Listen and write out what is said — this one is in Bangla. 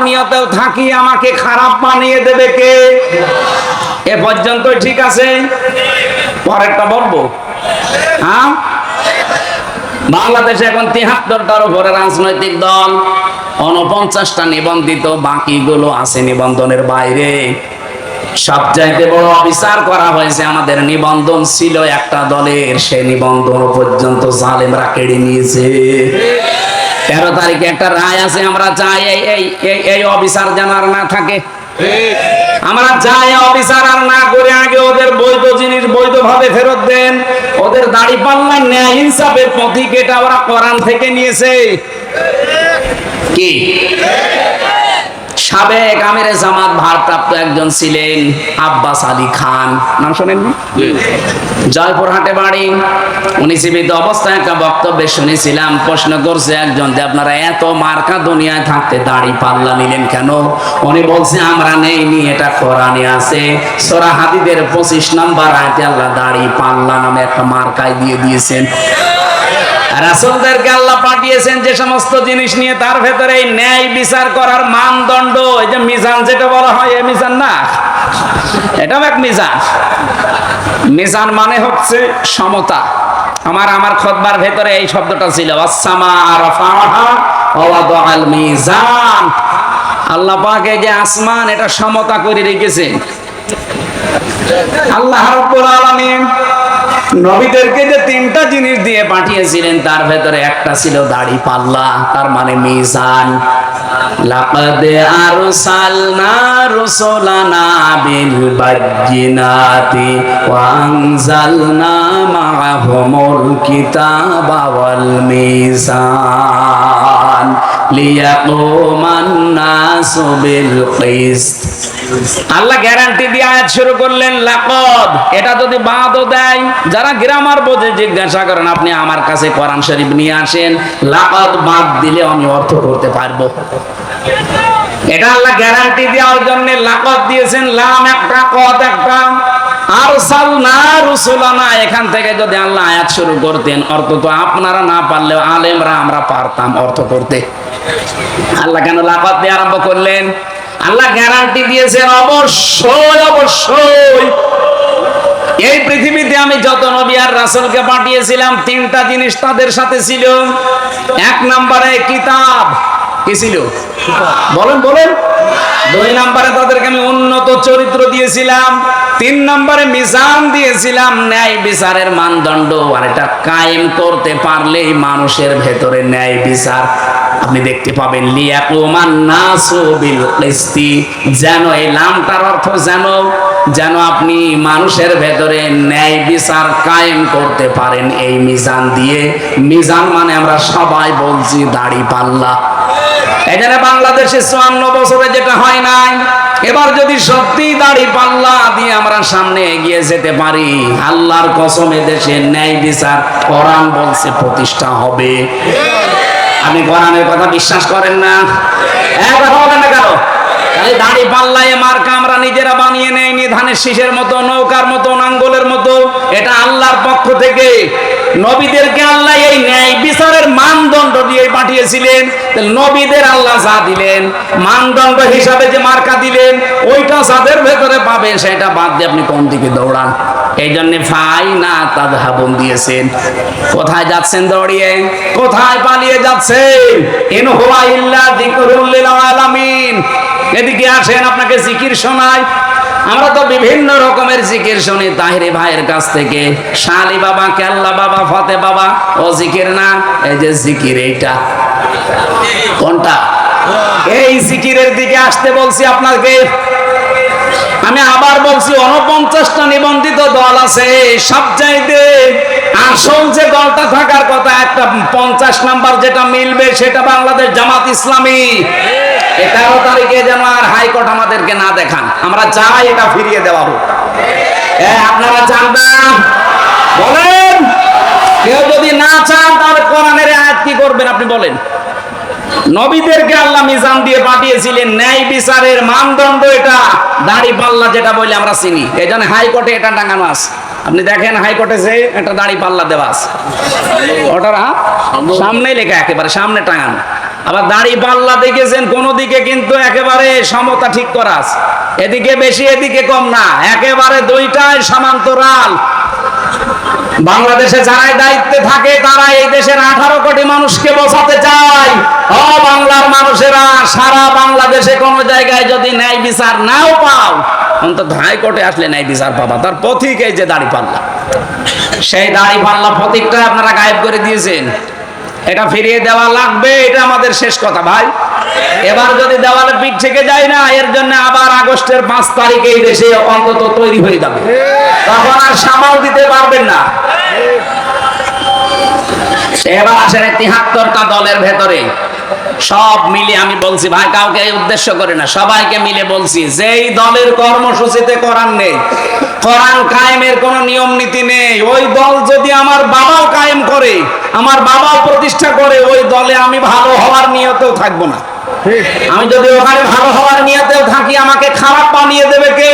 নিয়তেও থাকি, আমাকে খারাপ বানিয়ে দেবে কে? এ পর্যন্ত ঠিক আছে? পরেরটা বলব। হ্যাঁ? বাংলাদেশে এখন তিহাত্তরটার উপরে রাজনৈতিক দল উনপঞ্চাশটা নিবন্ধিত, বাকিগুলো আছে নিবন্ধনের বাইরে। সবচাইতে বড় অবিচার করা হয়েছে আমাদের নিবন্ধন ছিল একটা দলের, সে নিবন্ধন পর্যন্ত জালেমরা কেড়ে নিয়েছে। তেরো তারিখে একটা রায় আছে, আমরা চাই এই এই যেন আর না থাকে। আমরা চাই অফিসার আর না করে আগে ওদের বৈধ জিনিস বৈধভাবে ফেরত দেন। ওদের দাড়ি পাল্লা ন্যায় ইনসাফের পথিক এটা ওরা কোরআন থেকে নিয়েছে। কি? সাবেক আমিরে জামাত ভারপ্রাপ্ত একজন ছিলেন আব্বাস আলী খান। নাম শোনেননি? জয়পুরহাটে বাড়ি। উনি জীবিত অবস্থায় একটা বক্তব্যে শুনেছিলাম প্রশ্ন করছে একজন যে আপনারা এত মার্কা দুনিয়ায় থাকতে দাড়ি পাল্লা নিলেন কেন? উনি বলছে আমরা নেইনি এটা কোরআনে আছে। সোরা হাদিদের পঁচিশ নম্বর আয়তে আল্লাহ দাড়ি পাল্লা নামে একটা মার্কায় দিয়ে দিয়েছেন। রাসুলদেরকে আল্লাহ পাঠিয়েছেন যে সমস্ত জিনিস নিয়ে তার ভেতরে ন্যায় বিচার করার মানদণ্ড, এই যে মিজান যেটা বলা হয় মিজান না? এটাও এক মিজান। মিজান মানে হচ্ছে সমতা। আমার আমার খতবার ভেতরে এই শব্দটা ছিল মিজান। আল্লাহ পাক যে আসমান, এটা সমতা করে রেখেছে। আল্লাহ রাব্বুল আলামিন নবীদেরকে যে তিনটা জিনিস দিয়ে পাঠিয়েছিলেন, তার ভেতরে একটা ছিল দাড়ি পাল্লা, তার মানে মিজান। লাকাদ আরসালনা রুসুলানা নাসু বিল কিসত। আল্লাহ গ্যারান্টি দিয়ে আয়াত শুরু করলেন, লাকদ। এটা যদি বাদও দেয়, যারা গ্রামার বোঝে, জিজ্ঞাসা করেন, আপনি আমার কাছে কোরআন শরীফ নিয়ে আসেন? লাকদ বাদ দিলে আমি অর্থ করতে পারব। এটা আল্লাহ গ্যারান্টি দেওয়ার জন্য লাকদ দিয়েছেন, লাম একটা, কদ একটা। আর সাল না রুসুলানা, এখান থেকে যদি আল্লাহ আয়াত শুরু করতেন, অর্থ তো আপনারা না পারলেও আলেমরা আমরা পারতাম অর্থ করতে। আল্লাহ কেন লাকদ দিয়ে আরম্ভ করলেন? আল্লাহ গ্যারান্টি দিয়েছেন, অবশ্যই অবশ্যই। এই পৃথিবীতে আমি যত নবী আর রাসূলকে পাঠিয়েছিলাম, তিনটা জিনিস তাদের সাথে ছিল। এক নম্বরে কিতাব। কি ছিল? বলেন বলেন। দুই নম্বরে তাদেরকে আমি উন্নত চরিত্র দিয়েছিলাম তিন নম্বরে মিজান দিয়েছিলাম ন্যায় বিচারের মানদণ্ড আর এটা কায়েম করতে পারলেই মানুষের ভেতরে ন্যায় বিচার। আপনি দেখতে পাবেন লিয়াকুমান নাসু বিল কিসতি যেন এই লামটার অর্থ যেন যেন আপনি মানুষের ভেতরে ন্যায় বিচার কায়েম করতে পারেন এই মিজান দিয়ে। মিজান মানে আমরা সবাই বলছি দাড়ি পাল্লা। এখানে বাংলাদেশে চুয়ান্ন বছরে যেটা হয় নাই, এবার যদি সত্যি দাড়ি পাল্লা দিয়ে আমরা সামনে এগিয়ে যেতে পারি, আল্লাহর কসমে দেশে ন্যায় বিচার কোরআন বলছে প্রতিষ্ঠা হবে। আপনি কোরআনের কথা বিশ্বাস করেন না? এক কথা বলেন না কেন? আমরা নিজেরা বানিয়ে নেইনি ধানের শীষের মতো, নৌকার মতো, নাঙ্গলের মতো, এটা আল্লাহর পক্ষ থেকে নবীদেরকে আল্লাহ এই ন্যায় বিচারের মানদণ্ড দিয়ে পাঠিয়েছিলেন। নবীদের আল্লাহ যা দিলেন, মানদণ্ড হিসাবে যে মার্কা দিলেন, ওইটা যাদের ভেতরে পাবে, সেটা বাদ দিয়ে আপনি কোন দিকে দৌড়ান। এই জন্য ফাই না তাদহাবন দিয়েছেন। কোথায় যাচ্ছেন দৌড়িয়ে? কোথায় পালিয়ে যাচ্ছেন? ইন হুয়া ইল্লা যিকরুল লিল আলামিন। এদিকে আসেন, আপনাকে জিকির শোনায়। আমরা তো বিভিন্ন রকমের জিকির শুনি তাহিরি ভাইয়ের কাছ থেকে। শালি বাবা, কেল্লা বাবা, ফতে বাবা, ও জিকির না? এই যে জিকির এইটা। কোনটা? এই জিকিরের দিকে আসতে বলছি আপনাকে। আমি আবার বলছি অনপঞ্চাশটা নিবন্ধিত দল আছে সব চাইতে আসল যে দলটা থাকার কথা, একটা পঞ্চাশ নাম্বার যেটা মিলবে, সেটা বাংলাদেশ জামাত ইসলামী। তেরো তারিখে যেন আর হাইকোর্ট আমাদেরকে না দেখান। আমরা চাই এটা ফিরিয়ে দেওয়া হোক। আপনারা চান বলেন। কেউ যদি না চান, তাহলে কোরআনের আয়াত কি করবেন আপনি বলেন। নবীদেরকে আল্লাহ মিজান দিয়ে পাঠিয়েছিলেন, ন্যায় বিচারের মানদণ্ড এটা। দাড়ি পাল্লা যেটা বলে আমরা চিনি। এই জন্য হাইকোর্টে এটা টাঙানো আছে। আপনি দেখেন হাইকোর্টে যে একটা দাড়ি পাল্লা দেওয়া আছে। ওটার? সামনেই লেখা একেবারে, সামনে টাঙানো। আবার দাড়ি পাল্লা দেখেছেন, কোন দিকে কিন্তু একেবারে সমতা ঠিক করা। এদিকে বেশি, এদিকে কম না, একেবারে দুইটাই সমান্তরাল। বাংলাদেশে যারাই দায়িত্বে থাকে, তারা এই দেশের আঠারো কোটি মানুষকে বোঝাতে চায়। ও বাংলার মানুষেরা, সারা বাংলাদেশে কোন জায়গায় যদি ন্যায় বিচার নাও পাও, অন্তত হাইকোর্টে আসলে ন্যায় বিচার পাবা। তার পথিক এই যে দাড়ি পাল্লা। সেই দাড়ি পাল্লা প্রতীকটা আপনারা গায়েব করে দিয়েছেন। এটা ফিরিয়ে দেওয়া লাগবে, এটা আমাদের শেষ কথা ভাই। এবার যদি দেওয়ালে পিঠ থেকে যায় না, এর জন্য আবার আগস্টের পাঁচ তারিখে এই দেশে অন্তত তৈরি হয়ে যাবে। তখন আর সামাল দিতে পারবেন না। এবার আসেন তিহাত্তরটা দলের ভেতরে। সব মিলে আমি বলছি, ভাই, কাউকে উদ্দেশ্য করে না, সবাইকে মিলে বলছি, যেই দলের কর্মসূচিতে কোরআন নেই, কোরআন কায়েমের কোনো নিয়ম নীতি নেই, ওই দল যদি আমার কায়েম করে আমার বাবা প্রতিষ্ঠা করে ওই দলে আমি ভালো হওয়ার নিয়তেও থাকব না। আমি যদি ওখানে ভালো হওয়ার নিয়তেও থাকি আমাকে খারাপ বানিয়ে দেবে কে?